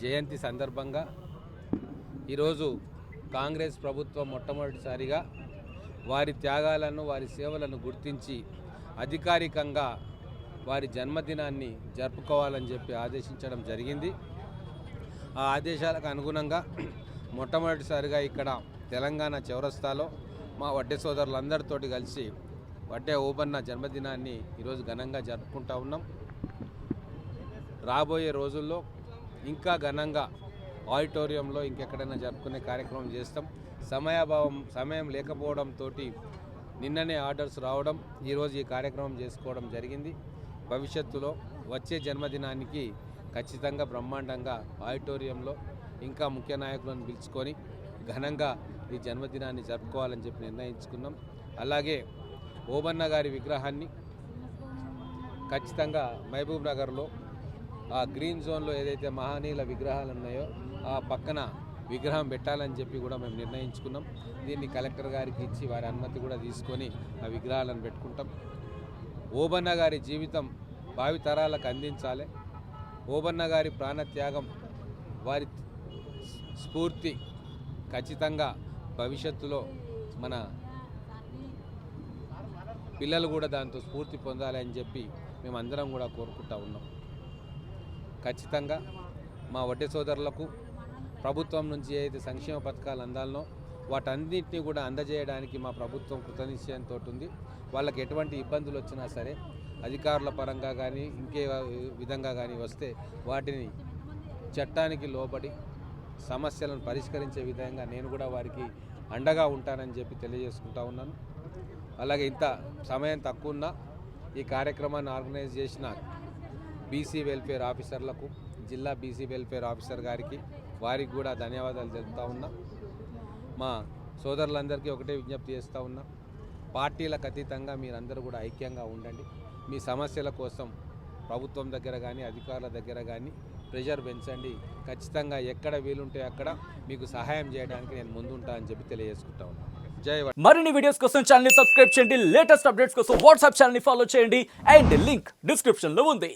జయంతి సందర్భంగా ఈరోజు కాంగ్రెస్ ప్రభుత్వం మొట్టమొదటిసారిగా వారి త్యాగాలను వారి సేవలను గుర్తించి అధికారికంగా వారి జన్మదినాన్ని జరుపుకోవాలని చెప్పి ఆదేశించడం జరిగింది. ఆ ఆదేశాలకు అనుగుణంగా మొట్టమొదటిసారిగా ఇక్కడ తెలంగాణ చౌరస్తాలో మా వడ్డే సోదరులందరితోటి కలిసి వడ్డే ఓబన్న జన్మదినాన్ని ఈరోజు ఘనంగా జరుపుకుంటా ఉన్నాం. రాబోయే రోజుల్లో ఇంకా ఘనంగా ఆడిటోరియంలో ఇంకెక్కడైనా జరుపుకునే కార్యక్రమం చేస్తాం. సమయాభావం సమయం లేకపోవడంతో నిన్ననే ఆర్డర్స్ రావడం ఈరోజు ఈ కార్యక్రమం చేసుకోవడం జరిగింది. భవిష్యత్తులో వచ్చే జన్మదినానికి ఖచ్చితంగా బ్రహ్మాండంగా ఆడిటోరియంలో ఇంకా ముఖ్య నాయకులను పిలుచుకొని ఘనంగా ఈ జన్మదినాన్ని జరుపుకోవాలని చెప్పి నిర్ణయించుకున్నాం. అలాగే ఓబన్న గారి విగ్రహాన్ని ఖచ్చితంగా మహబూబ్ నగర్లో ఆ గ్రీన్ జోన్లో ఏదైతే మహనీయుల విగ్రహాలు ఉన్నాయో ఆ పక్కన విగ్రహం పెట్టాలని చెప్పి కూడా మేము నిర్ణయించుకున్నాం. దీన్ని కలెక్టర్ గారికి ఇచ్చి వారి అనుమతి కూడా తీసుకొని ఆ విగ్రహాలను పెట్టుకుంటాం. ఓబన్న గారి జీవితం భావితరాలకు అందించాలి. ఓబన్న గారి ప్రాణత్యాగం వారి స్ఫూర్తి ఖచ్చితంగా భవిష్యత్తులో మన పిల్లలు కూడా దాంతో స్ఫూర్తి పొందాలి అని చెప్పి మేమందరం కూడా కోరుకుంటా ఉన్నాం. ఖచ్చితంగా మా వడ్డీ సోదరులకు ప్రభుత్వం నుంచి ఏదైతే సంక్షేమ పథకాలు అందాలనో వాటన్నింటినీ కూడా అందజేయడానికి మా ప్రభుత్వం కృతనిశ్చయంతో ఉంది. వాళ్ళకి ఎటువంటి ఇబ్బందులు వచ్చినా సరే అధికారుల పరంగా కానీ ఇంకే విధంగా కానీ వస్తే వాటిని చట్టానికి లోబడి సమస్యలను పరిష్కరించే విధంగా నేను కూడా వారికి అండగా ఉంటానని చెప్పి తెలియజేసుకుంటా ఉన్నాను. అలాగే ఇంత సమయం తక్కువ ఈ కార్యక్రమాన్ని ఆర్గనైజ్ చేసిన బీసీ వెల్ఫేర్ ఆఫీసర్లకు జిల్లా బీసీ వెల్ఫేర్ ఆఫీసర్ గారికి వారికి కూడా ధన్యవాదాలు తెలుపుతా ఉన్నా. మా సోదరులందరికీ ఒకటే విజ్ఞప్తి చేస్తూ ఉన్నా. పార్టీలకు అతీతంగా మీరందరూ కూడా ఐక్యంగా ఉండండి. మీ సమస్యల కోసం ప్రభుత్వం దగ్గర కానీ అధికారుల దగ్గర కానీ ప్రెషర్ పెంచండి. ఖచ్చితంగా ఎక్కడ వీలుంటే అక్కడ మీకు సహాయం చేయడానికి నేను ముందుంటా అని చెప్పి తెలియజేసుకుంటా ఉన్నాను జై మరిన్ని వీడియోస్ కోసం ఛానల్ సబ్స్క్రైబ్ చేయండి. లేటెస్ట్ అప్డేట్స్ కోసం వాట్సాప్ ఛానల్ ఫాలో చేయండి. అండ్ లింక్ డిస్క్రిప్షన్లో ఉంది.